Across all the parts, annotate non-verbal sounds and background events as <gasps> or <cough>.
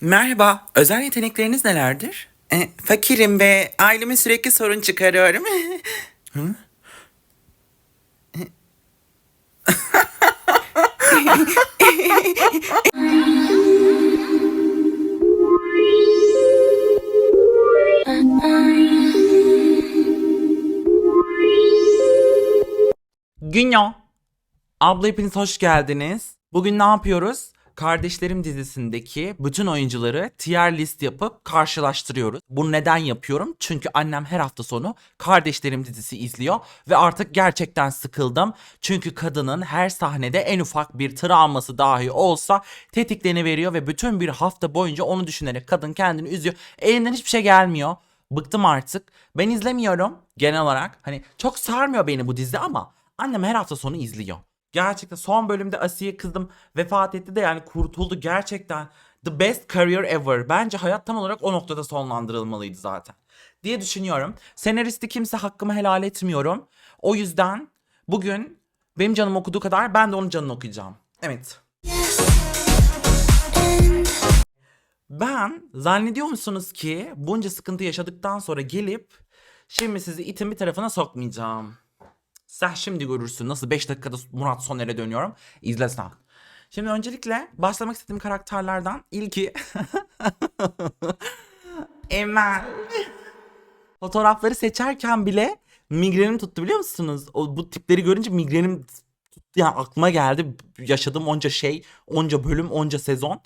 Merhaba, özel yetenekleriniz nelerdir? E, fakirim ve aileme sürekli sorun çıkarıyorum. <laughs> Hı? Günyo. Abla hepiniz hoş geldiniz. Bugün ne yapıyoruz? Kardeşlerim dizisindeki bütün oyuncuları tier list yapıp karşılaştırıyoruz. Bunu neden yapıyorum? Çünkü annem her hafta sonu Kardeşlerim dizisi izliyor ve artık gerçekten sıkıldım. Çünkü kadının her sahnede en ufak bir travması dahi olsa tetikleniveriyor ve bütün bir hafta boyunca onu düşünerek kadın kendini üzüyor. Elinden hiçbir şey gelmiyor. Bıktım artık. Ben izlemiyorum genel olarak. Hani çok sarmıyor beni bu dizi ama annem her hafta sonu izliyor. Gerçekten son bölümde Asiye kızım vefat etti de yani kurtuldu gerçekten. The best career ever. Bence hayat tam olarak o noktada sonlandırılmalıydı zaten. Diye düşünüyorum. Senaristi kimse hakkımı helal etmiyorum. O yüzden bugün benim canım okuduğu kadar ben de onun canını okuyacağım. Evet. Ben zannediyor musunuz ki bunca sıkıntı yaşadıktan sonra gelip şimdi sizi itin bir tarafına sokmayacağım. Sen şimdi görürsün nasıl 5 dakikada Murat Soner'e dönüyorum. İzle sen. Şimdi öncelikle başlamak istediğim karakterlerden ilki <laughs> Emel. Fotoğrafları seçerken bile migrenim tuttu biliyor musunuz? O, bu tipleri görünce migrenim tuttu. Yani aklıma geldi. Yaşadığım onca şey, onca bölüm, onca sezon.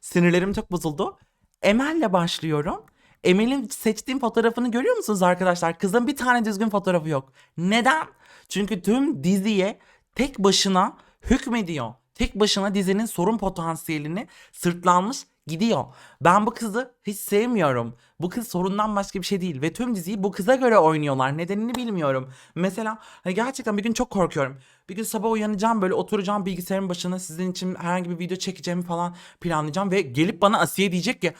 Sinirlerim çok bozuldu. Emel'le başlıyorum. Emel'in seçtiğim fotoğrafını görüyor musunuz arkadaşlar? Kızın bir tane düzgün fotoğrafı yok. Neden? Çünkü tüm diziye tek başına hükmediyor. Tek başına dizinin sorun potansiyelini sırtlanmış gidiyor. Ben bu kızı hiç sevmiyorum. Bu kız sorundan başka bir şey değil ve tüm diziyi bu kıza göre oynuyorlar. Nedenini bilmiyorum. Mesela hani gerçekten bir gün çok korkuyorum. Bir gün sabah uyanacağım böyle oturacağım bilgisayarın başına sizin için herhangi bir video çekeceğimi falan planlayacağım ve gelip bana Asiye diyecek ki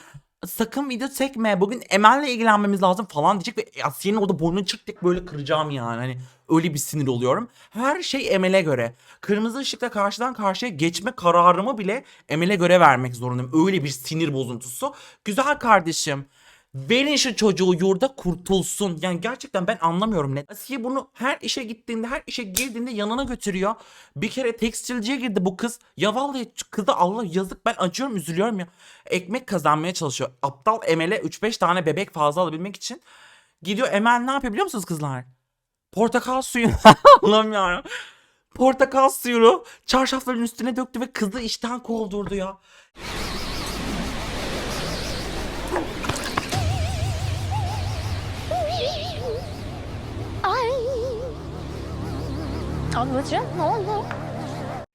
sakın video çekme bugün Emel'le ilgilenmemiz lazım falan diyecek ve Asiye'nin orada boynunu çıktık böyle kıracağım yani hani öyle bir sinir oluyorum. Her şey Emel'e göre. Kırmızı ışıkta karşıdan karşıya geçme kararımı bile Emel'e göre vermek zorundayım. Öyle bir sinir bozuntusu. Güzel kardeşim. Verin şu çocuğu yurda kurtulsun. Yani gerçekten ben anlamıyorum ne. Asiye bunu her işe gittiğinde, her işe girdiğinde yanına götürüyor. Bir kere tekstilciye girdi bu kız. Ya vallahi kızı Allah yazık ben acıyorum, üzülüyorum ya. Ekmek kazanmaya çalışıyor. Aptal Emel'e 3-5 tane bebek fazla alabilmek için. Gidiyor Emel ne yapıyor biliyor musunuz kızlar? Portakal suyu. <laughs> Ya. Portakal suyunu çarşafların üstüne döktü ve kızı işten kovdurdu ya.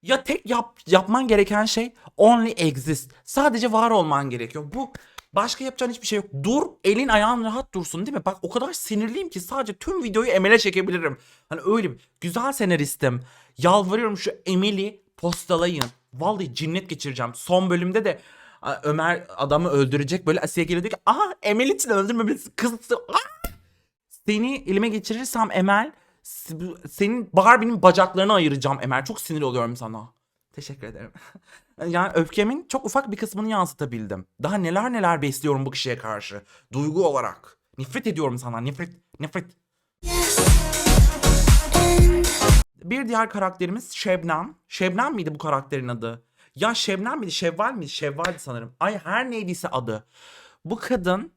Ya tek yap, yapman gereken şey only exist. Sadece var olman gerekiyor. Bu başka yapacağın hiçbir şey yok. Dur, elin ayağın rahat dursun değil mi? Bak o kadar sinirliyim ki sadece tüm videoyu Emel'e çekebilirim. Hani öyle bir güzel senaristim. Yalvarıyorum şu Emel'i postalayın. Vallahi cinnet geçireceğim. Son bölümde de Ömer adamı öldürecek. Böyle Asiye geliyor diyor ki aha Emel için öldürmemelisin. Kız! Seni elime geçirirsem Emel senin Barbie'nin bacaklarını ayıracağım Emel. Çok sinir oluyorum sana. Teşekkür ederim. <laughs> yani öfkemin çok ufak bir kısmını yansıtabildim. Daha neler neler besliyorum bu kişiye karşı. Duygu olarak. Nefret ediyorum sana. Nefret. Nefret. Bir diğer karakterimiz Şebnem. Şebnem miydi bu karakterin adı? Ya Şebnem miydi? Şevval miydi? Şevval'di sanırım. Ay her neydiyse adı. Bu kadın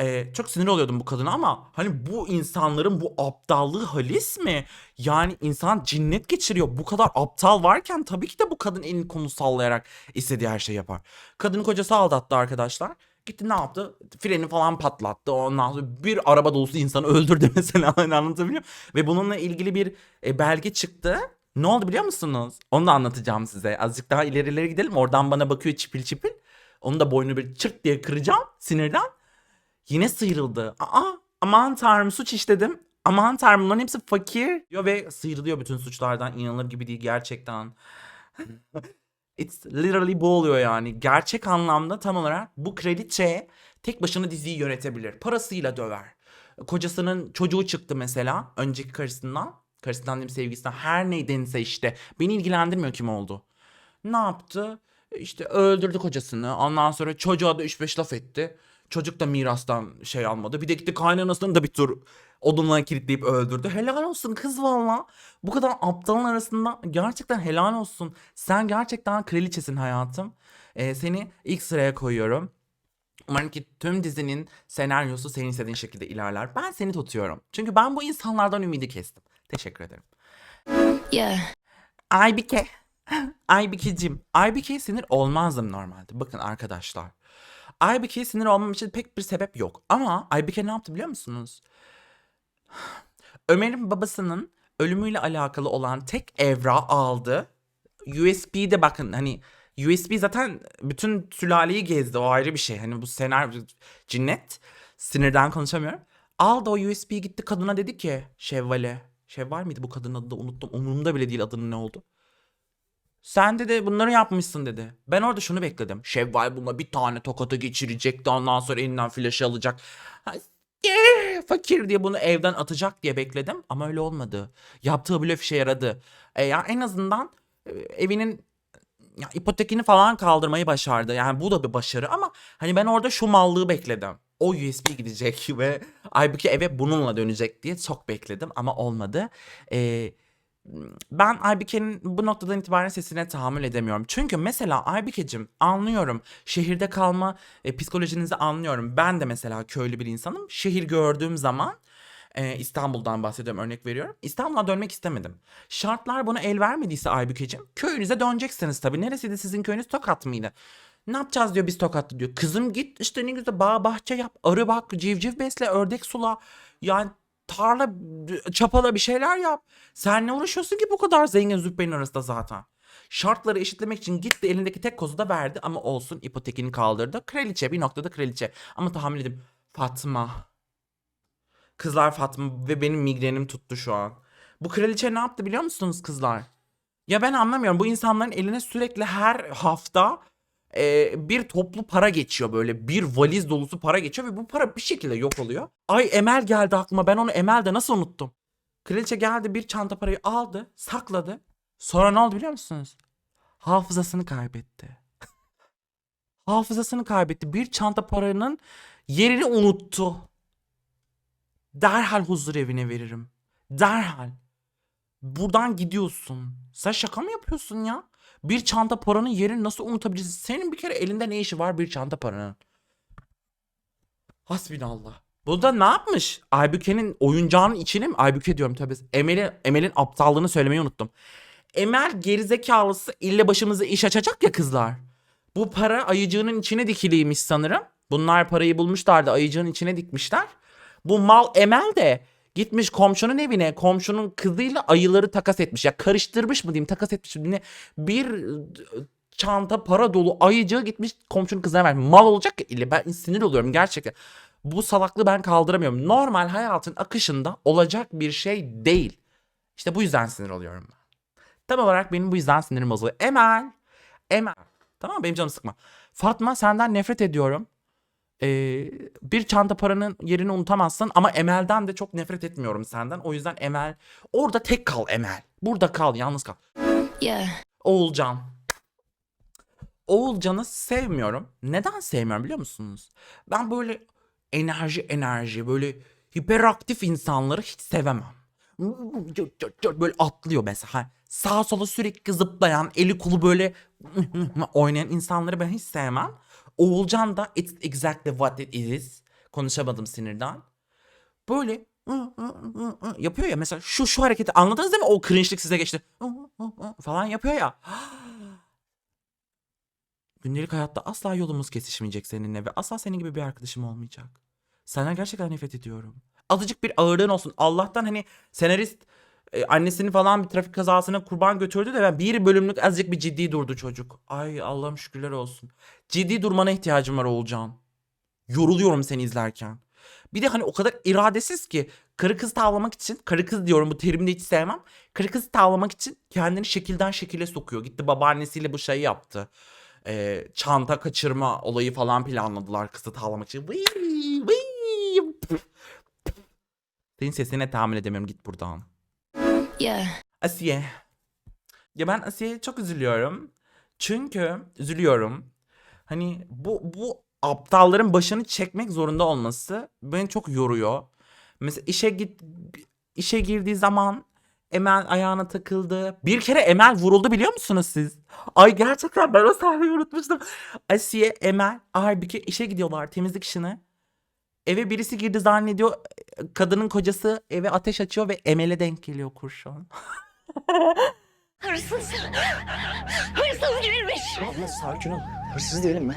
e, çok sinir oluyordum bu kadına ama hani bu insanların bu aptallığı halis mi? Yani insan cinnet geçiriyor. Bu kadar aptal varken tabii ki de bu kadın elini kolunu sallayarak istediği her şeyi yapar. Kadını kocası aldattı arkadaşlar. Gitti ne yaptı? Freni falan patlattı. Ondan sonra bir araba dolusu insanı öldürdü <laughs> mesela. Hani anlatabiliyor muyum? Ve bununla ilgili bir e, belge çıktı. Ne oldu biliyor musunuz? Onu da anlatacağım size. Azıcık daha ilerilere gidelim. Oradan bana bakıyor çipil çipil. Onu da boynunu bir çırt diye kıracağım sinirden. Yine sıyrıldı. Aa aman tanrım suç işledim. Aman tanrım bunların hepsi fakir. Diyor ve sıyrılıyor bütün suçlardan. İnanılır gibi değil gerçekten. <laughs> It's literally bu oluyor yani. Gerçek anlamda tam olarak bu kraliçe tek başına diziyi yönetebilir. Parasıyla döver. Kocasının çocuğu çıktı mesela önceki karısından. Karısından diyeyim sevgisinden her neydense işte. Beni ilgilendirmiyor kim oldu. Ne yaptı? işte öldürdü kocasını. Ondan sonra çocuğa da 3-5 laf etti. Çocuk da mirastan şey almadı. Bir de gitti kaynanasını da bir tur odunla kilitleyip öldürdü. Helal olsun kız valla. Bu kadar aptalın arasında gerçekten helal olsun. Sen gerçekten kraliçesin hayatım. Ee, seni ilk sıraya koyuyorum. Umarım ki tüm dizinin senaryosu senin istediğin şekilde ilerler. Ben seni tutuyorum. Çünkü ben bu insanlardan ümidi kestim. Teşekkür ederim. Yeah. Aybike. <laughs> Aybikeciğim. Aybike'ye sinir olmazdım normalde. Bakın arkadaşlar. Aybike'ye sinir olmam için pek bir sebep yok. Ama Aybike ne yaptı biliyor musunuz? <sighs> Ömer'in babasının ölümüyle alakalı olan tek evra aldı. USB'de bakın hani USB zaten bütün sülaleyi gezdi. O ayrı bir şey. Hani bu senaryo cinnet. Sinirden konuşamıyorum. Aldı o USB gitti kadına dedi ki Şevval'e. Şevval miydi bu kadının adı da unuttum. Umurumda bile değil adının ne oldu. Sen dedi bunları yapmışsın dedi. Ben orada şunu bekledim. Şevval buna bir tane tokatı geçirecekti. Ondan sonra elinden flaşı alacak. Fakir diye bunu evden atacak diye bekledim. Ama öyle olmadı. Yaptığı blöf işe yaradı. E, ya en azından e, evinin ya, ipotekini falan kaldırmayı başardı. Yani bu da bir başarı ama hani ben orada şu mallığı bekledim. O USB gidecek <laughs> ve Aybüke eve bununla dönecek diye çok bekledim ama olmadı. Ee, ben Aybüke'nin bu noktadan itibaren sesine tahammül edemiyorum. Çünkü mesela Aybüke'cim anlıyorum. Şehirde kalma e, psikolojinizi anlıyorum. Ben de mesela köylü bir insanım. Şehir gördüğüm zaman e, İstanbul'dan bahsediyorum örnek veriyorum. İstanbul'a dönmek istemedim. Şartlar buna el vermediyse Aybükeciğim köyünüze döneceksiniz tabii. Neresiydi sizin köyünüz Tokat mıydı? Ne yapacağız diyor biz Tokat'ta diyor. Kızım git işte ne güzel bağ bahçe yap. Arı bak civciv besle ördek sula. Yani tarla çapala bir şeyler yap. Sen ne uğraşıyorsun ki bu kadar zengin züppenin arasında zaten. Şartları eşitlemek için gitti elindeki tek kozu da verdi ama olsun ipotekini kaldırdı. Kraliçe bir noktada kraliçe. Ama tahammül edip Fatma. Kızlar Fatma ve benim migrenim tuttu şu an. Bu kraliçe ne yaptı biliyor musunuz kızlar? Ya ben anlamıyorum. Bu insanların eline sürekli her hafta e, bir toplu para geçiyor böyle. Bir valiz dolusu para geçiyor ve bu para bir şekilde yok oluyor. Ay Emel geldi aklıma. Ben onu Emel'de nasıl unuttum? Kraliçe geldi bir çanta parayı aldı, sakladı. Sonra ne oldu biliyor musunuz? Hafızasını kaybetti. <laughs> Hafızasını kaybetti. Bir çanta paranın yerini unuttu. Derhal huzur evine veririm. Derhal. Buradan gidiyorsun. Sen şaka mı yapıyorsun ya? Bir çanta paranın yerini nasıl unutabilirsin? Senin bir kere elinde ne işi var bir çanta paranın? Hasbinallah. Bu da ne yapmış? Aybüke'nin oyuncağının içine mi? Aybüke diyorum tabii. Emel'in Emel'in aptallığını söylemeyi unuttum. Emel gerizekalısı ille başımıza iş açacak ya kızlar. Bu para ayıcığının içine dikiliymiş sanırım. Bunlar parayı bulmuşlar da ayıcığın içine dikmişler. Bu mal Emel de gitmiş komşunun evine komşunun kızıyla ayıları takas etmiş. Ya karıştırmış mı diyeyim takas etmiş mi? Bir e, çanta para dolu ayıcığı gitmiş komşunun kızına vermiş. Mal olacak ya ille ben sinir oluyorum gerçekten. Bu salaklığı ben kaldıramıyorum. Normal hayatın akışında olacak bir şey değil. İşte bu yüzden sinir oluyorum ben. Tam olarak benim bu yüzden sinirim bozuluyor. Emel. Emel. Tamam benim canım sıkma. Fatma senden nefret ediyorum. Ee, bir çanta paranın yerini unutamazsın ama Emel'den de çok nefret etmiyorum senden. O yüzden Emel orada tek kal Emel. Burada kal yalnız kal. Yeah. Oğulcan. Oğulcan'ı sevmiyorum. Neden sevmiyorum biliyor musunuz? Ben böyle enerji enerji böyle hiperaktif insanları hiç sevemem. Böyle atlıyor mesela. Sağa sola sürekli zıplayan, eli kolu böyle <laughs> oynayan insanları ben hiç sevmem. Oğulcan da it's exactly what it is. Konuşamadım sinirden. Böyle yapıyor ya mesela şu şu hareketi anladınız değil mi? O cringe'lik size geçti. falan yapıyor ya. <gasps> Gündelik hayatta asla yolumuz kesişmeyecek seninle ve asla senin gibi bir arkadaşım olmayacak. Senden gerçekten nefret ediyorum. Azıcık bir ağırlığın olsun. Allah'tan hani senarist e, annesini falan bir trafik kazasına kurban götürdü de ben bir bölümlük azıcık bir ciddi durdu çocuk. Ay Allah'ım şükürler olsun. Ciddi durmana ihtiyacım var Oğulcan. Yoruluyorum seni izlerken. Bir de hani o kadar iradesiz ki karı kız tavlamak için, karı kız diyorum bu terimi hiç sevmem. Karı kız tavlamak için kendini şekilden şekile sokuyor. Gitti babaannesiyle bu şeyi yaptı. Ee, çanta kaçırma olayı falan planladılar kızı tavlamak için. Vıy, vıy. Senin sesine tahammül edemiyorum git buradan. Yeah. Asiye. Ya ben Asiye'ye çok üzülüyorum. Çünkü üzülüyorum. Hani bu bu aptalların başını çekmek zorunda olması beni çok yoruyor. Mesela işe git işe girdiği zaman Emel ayağına takıldı. Bir kere Emel vuruldu biliyor musunuz siz? Ay gerçekten ben o sahneyi unutmuştum. Asiye, Emel, Aybüke işe gidiyorlar temizlik işine. Eve birisi girdi zannediyor. Kadının kocası eve ateş açıyor ve Emel'e denk geliyor kurşun. <laughs> Hırsız. Hırsız girmiş. Abla sakin ol. Hırsız değilim ben.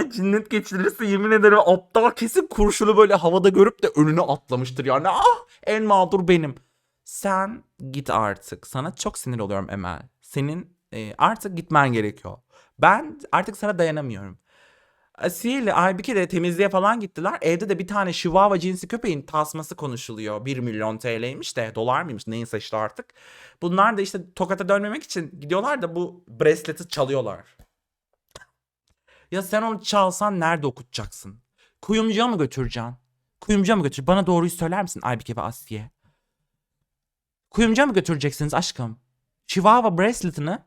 Ay cinnet geçirirse yemin ederim aptal kesin kurşunu böyle havada görüp de önüne atlamıştır yani. Ah en mağdur benim. Sen git artık. Sana çok sinir oluyorum Emel. Senin e, artık gitmen gerekiyor. Ben artık sana dayanamıyorum. Asiye ile Aybike de temizliğe falan gittiler. Evde de bir tane Chihuahua cinsi köpeğin tasması konuşuluyor. 1 milyon TL'ymiş de dolar mıymış neyse işte artık. Bunlar da işte Tokat'a dönmemek için gidiyorlar da bu braceleti çalıyorlar. Ya sen onu çalsan nerede okutacaksın? Kuyumcuya mı götüreceksin? Kuyumcuya mı götür? Bana doğruyu söyler misin Aybike ve Asiye? Kuyumcuya mı götüreceksiniz aşkım? Chihuahua bracelet'ını,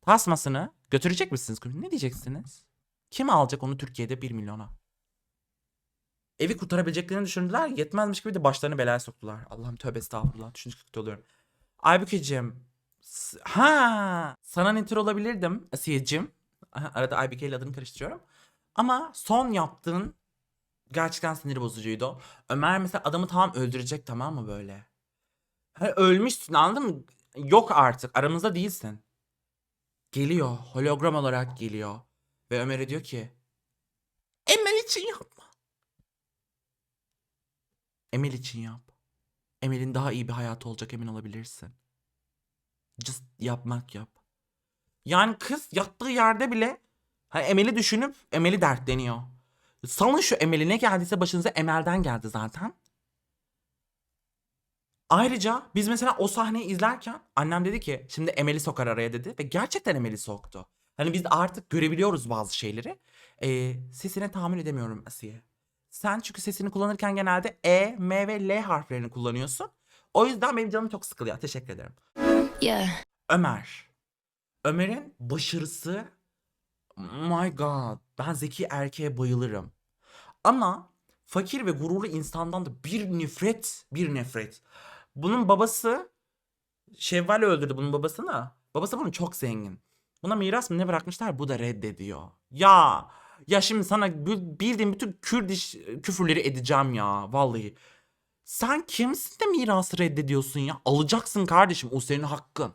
tasmasını götürecek misiniz? Ne diyeceksiniz? Kim alacak onu Türkiye'de 1 milyona? Evi kurtarabileceklerini düşündüler. Yetmezmiş gibi de başlarını belaya soktular. Allah'ım tövbe estağfurullah. Düşünce kötü oluyorum. Aybükeciğim. Ha, sana netir olabilirdim Asiye'cim. Arada Aybüke ile adını karıştırıyorum. Ama son yaptığın gerçekten sinir bozucuydu. Ömer mesela adamı tamam öldürecek tamam mı böyle? Hani ölmüşsün anladın mı? Yok artık aramızda değilsin. Geliyor hologram olarak geliyor. Ve Ömer'e diyor ki Emel için yapma. Emel için yap. Emel'in daha iyi bir hayatı olacak emin olabilirsin. Just yapmak yap. Yani kız yattığı yerde bile hani Emel'i düşünüp Emel'i dertleniyor. Salın şu Emel'i ne geldiyse başınıza Emel'den geldi zaten. Ayrıca biz mesela o sahneyi izlerken annem dedi ki şimdi Emel'i sokar araya dedi ve gerçekten Emel'i soktu. Hani biz artık görebiliyoruz bazı şeyleri. Ee, sesine tahammül edemiyorum Asiye. Sen çünkü sesini kullanırken genelde E, M ve L harflerini kullanıyorsun. O yüzden benim canım çok sıkılıyor. Teşekkür ederim. Yeah. Ömer. Ömer'in başarısı my god ben zeki erkeğe bayılırım. Ama fakir ve gururlu insandan da bir nefret, bir nefret. Bunun babası Şevval öldürdü bunun babasını. Babası bunun çok zengin. Buna miras mı ne bırakmışlar? Bu da reddediyor. Ya ya şimdi sana bildiğim bütün Kürdiş küfürleri edeceğim ya vallahi. Sen kimsin de mirası reddediyorsun ya? Alacaksın kardeşim o senin hakkın.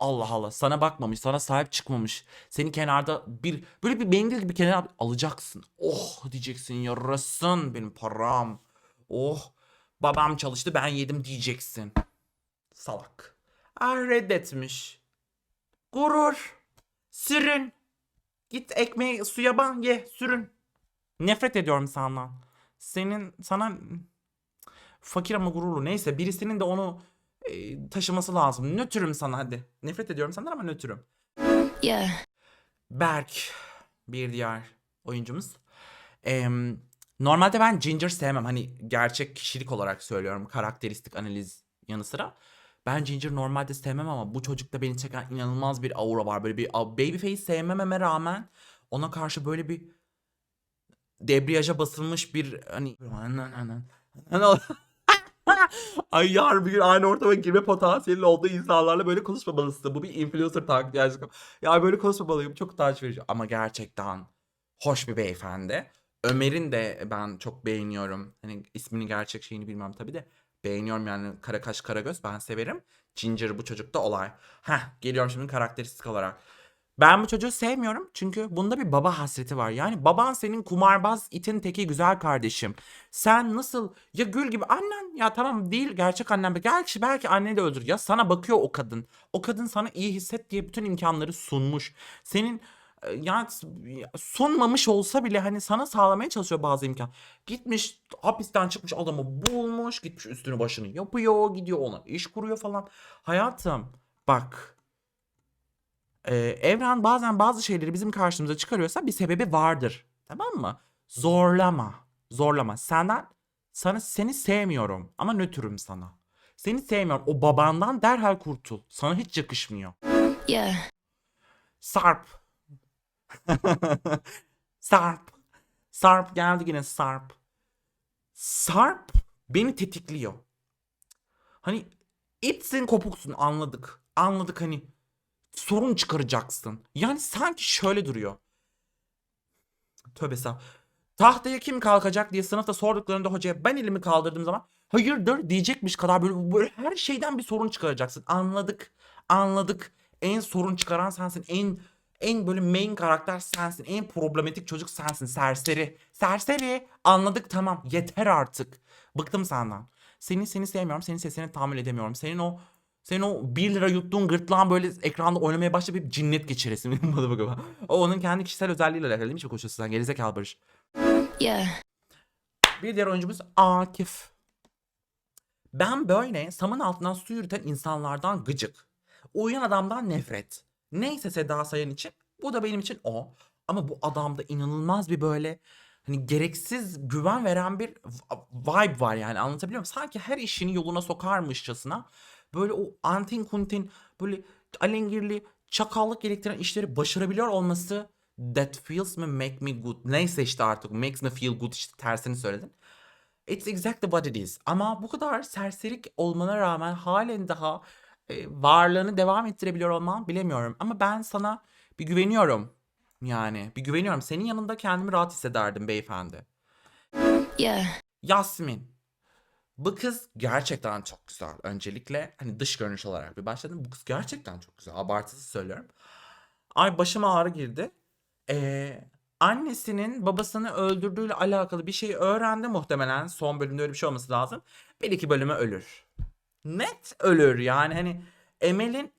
Allah Allah sana bakmamış sana sahip çıkmamış. Seni kenarda bir böyle bir mendil gibi kenara alacaksın. Oh diyeceksin yarasın benim param. Oh babam çalıştı ben yedim diyeceksin. Salak. Ah reddetmiş. Gurur. Sürün. Git ekmeği suya ban ye sürün. Nefret ediyorum senden. Senin sana fakir ama gururlu neyse birisinin de onu e, taşıması lazım. Nötrüm sana hadi. Nefret ediyorum senden ama nötrüm. Yeah. Berk bir diğer oyuncumuz. Em, normalde ben Ginger sevmem. Hani gerçek kişilik olarak söylüyorum. Karakteristik analiz yanı sıra. Ben Ginger normalde sevmem ama bu çocukta beni çeken inanılmaz bir aura var. Böyle bir babyface sevmememe rağmen ona karşı böyle bir debriyaja basılmış bir hani <laughs> Ay yarın bir gün aynı ortama girme potansiyeli olduğu insanlarla böyle konuşmamalısın. Bu bir influencer taklidi aşkım. Ya böyle konuşmamalıyım. Çok utanç verici. Ama gerçekten hoş bir beyefendi. Ömer'in de ben çok beğeniyorum. Hani ismini gerçek şeyini bilmem tabii de. Beğeniyorum yani kara kaş kara göz ben severim. Ginger bu çocukta olay. Heh geliyorum şimdi karakteristik olarak. Ben bu çocuğu sevmiyorum çünkü bunda bir baba hasreti var. Yani baban senin kumarbaz itin teki güzel kardeşim. Sen nasıl ya gül gibi annen ya tamam değil gerçek annen be gerçi belki anne de öldür ya sana bakıyor o kadın. O kadın sana iyi hisset diye bütün imkanları sunmuş. Senin e, ya sunmamış olsa bile hani sana sağlamaya çalışıyor bazı imkan. Gitmiş hapisten çıkmış adamı bulmuş gitmiş üstünü başını yapıyor gidiyor ona iş kuruyor falan. Hayatım bak ee, evren bazen bazı şeyleri bizim karşımıza çıkarıyorsa bir sebebi vardır. Tamam mı? Zorlama. Zorlama. Senden sana seni sevmiyorum ama nötrüm sana. Seni sevmiyorum. O babandan derhal kurtul. Sana hiç yakışmıyor. Yeah. Sarp. <laughs> Sarp. Sarp geldi yine Sarp. Sarp beni tetikliyor. Hani itsin kopuksun anladık. Anladık hani sorun çıkaracaksın. Yani sanki şöyle duruyor. Tövbe estağfurullah. Tahtaya kim kalkacak diye sınıfta sorduklarında hocaya ben elimi kaldırdığım zaman hayırdır diyecekmiş kadar böyle, böyle her şeyden bir sorun çıkaracaksın. Anladık. Anladık. En sorun çıkaran sensin. En en böyle main karakter sensin. En problematik çocuk sensin. Serseri. Serseri. Anladık tamam. Yeter artık. Bıktım senden. Seni seni sevmiyorum. Senin sesini tahammül edemiyorum. Senin o senin o 1 lira yuttuğun gırtlağın böyle ekranda oynamaya başlayıp bir cinnet geçiresin. <laughs> O onun kendi kişisel özelliğiyle alakalı değil mi? Çok konuşuyorsun sen. Gerizekalı Barış. Yeah. Bir diğer oyuncumuz Akif. Ben böyle samın altından su yürüten insanlardan gıcık. Uyuyan adamdan nefret. Neyse Seda Sayan için bu da benim için o. Ama bu adamda inanılmaz bir böyle hani gereksiz güven veren bir vibe var yani anlatabiliyor muyum? Sanki her işini yoluna sokarmışçasına böyle o antin kuntin böyle alengirli çakallık gerektiren işleri başarabiliyor olması that feels me make me good. Neyse işte artık makes me feel good işte tersini söyledin. It's exactly what it is. Ama bu kadar serserik olmana rağmen halen daha e, varlığını devam ettirebiliyor olman bilemiyorum. Ama ben sana bir güveniyorum. Yani bir güveniyorum. Senin yanında kendimi rahat hissederdim beyefendi. Yeah. Yasmin. Bu kız gerçekten çok güzel. Öncelikle hani dış görünüş olarak bir başladım. Bu kız gerçekten çok güzel. Abartısı söylüyorum. Ay başıma ağrı girdi. Ee, annesinin babasını öldürdüğüyle alakalı bir şey öğrendi muhtemelen. Son bölümde öyle bir şey olması lazım. Bir iki bölüme ölür. Net ölür yani hani Emel'in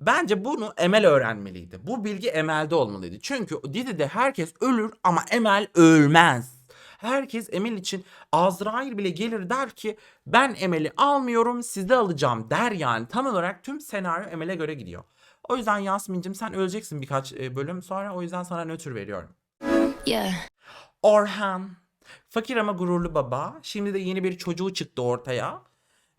Bence bunu Emel öğrenmeliydi. Bu bilgi Emel'de olmalıydı. Çünkü dizide herkes ölür ama Emel ölmez. Herkes Emel için Azrail bile gelir der ki ben Emel'i almıyorum sizde alacağım der yani. Tam olarak tüm senaryo Emel'e göre gidiyor. O yüzden Yasmin'cim sen öleceksin birkaç e, bölüm sonra o yüzden sana nötr veriyorum. Yeah. Orhan. Fakir ama gururlu baba. Şimdi de yeni bir çocuğu çıktı ortaya.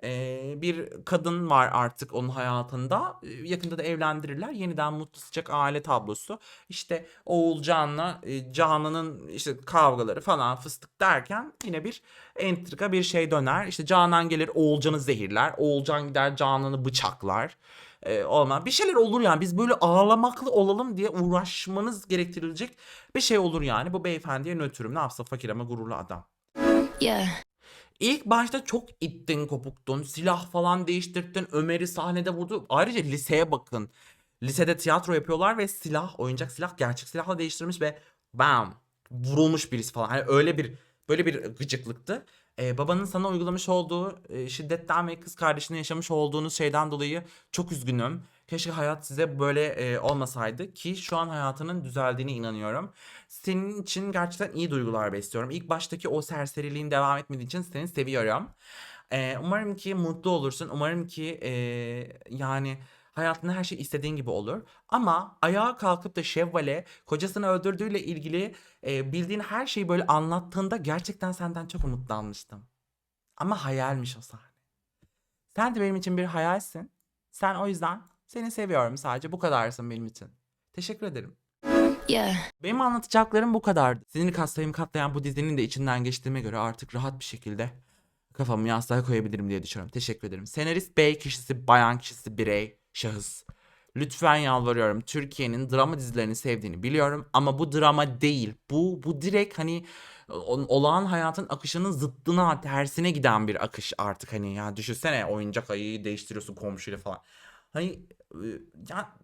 Ee, bir kadın var artık onun hayatında. Yakında da evlendirirler. Yeniden mutlu sıcak aile tablosu. İşte Oğulcan'la e, Canan'ın işte kavgaları falan fıstık derken yine bir entrika bir şey döner. İşte Canan gelir Oğulcan'ı zehirler. Oğulcan gider Canan'ı bıçaklar. Ee, olma. Bir şeyler olur yani. Biz böyle ağlamaklı olalım diye uğraşmanız gerektirilecek bir şey olur yani. Bu beyefendiye nötrüm. Ne yapsa fakir ama gururlu adam. Yeah. İlk başta çok ittin kopuktun. Silah falan değiştirdin. Ömer'i sahnede vurdu. Ayrıca liseye bakın. Lisede tiyatro yapıyorlar ve silah, oyuncak silah gerçek silahla değiştirilmiş ve bam vurulmuş birisi falan. Hani öyle bir böyle bir gıcıklıktı. Ee, babanın sana uygulamış olduğu e, şiddetten ve kız kardeşine yaşamış olduğunuz şeyden dolayı çok üzgünüm. Keşke hayat size böyle e, olmasaydı ki şu an hayatının düzeldiğine inanıyorum. Senin için gerçekten iyi duygular besliyorum. İlk baştaki o serseriliğin devam etmediği için seni seviyorum. Ee, umarım ki mutlu olursun. Umarım ki e, yani hayatında her şey istediğin gibi olur. Ama ayağa kalkıp da Şevval'e kocasını öldürdüğüyle ilgili e, bildiğin her şeyi böyle anlattığında gerçekten senden çok umutlanmıştım. Ama hayalmiş o sahne. Sen de benim için bir hayalsin. Sen o yüzden seni seviyorum sadece. Bu kadarsın benim için. Teşekkür ederim. Yeah. Benim anlatacaklarım bu kadardı. Sinir kaslarımı katlayan bu dizinin de içinden geçtiğime göre artık rahat bir şekilde kafamı yastığa koyabilirim diye düşünüyorum. Teşekkür ederim. Senarist bey kişisi, bayan kişisi, birey, şahıs. Lütfen yalvarıyorum. Türkiye'nin drama dizilerini sevdiğini biliyorum ama bu drama değil. Bu bu direkt hani olağan hayatın akışının zıttına, tersine giden bir akış artık hani ya düşünsene oyuncak ayıyı değiştiriyorsun komşuyla falan. Hani e, ya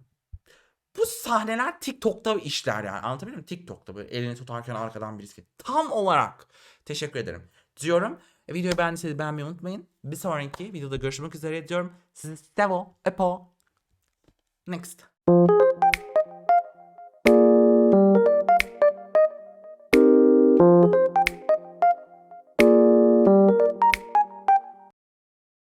bu sahneler TikTok'ta işler yani anlatabiliyor muyum? TikTok'ta böyle elini tutarken arkadan birisi. Tam olarak teşekkür ederim diyorum. E, videoyu beğendiyseniz beğenmeyi unutmayın. Bir sonraki videoda görüşmek üzere diyorum. Sizi sevo, epo. Next.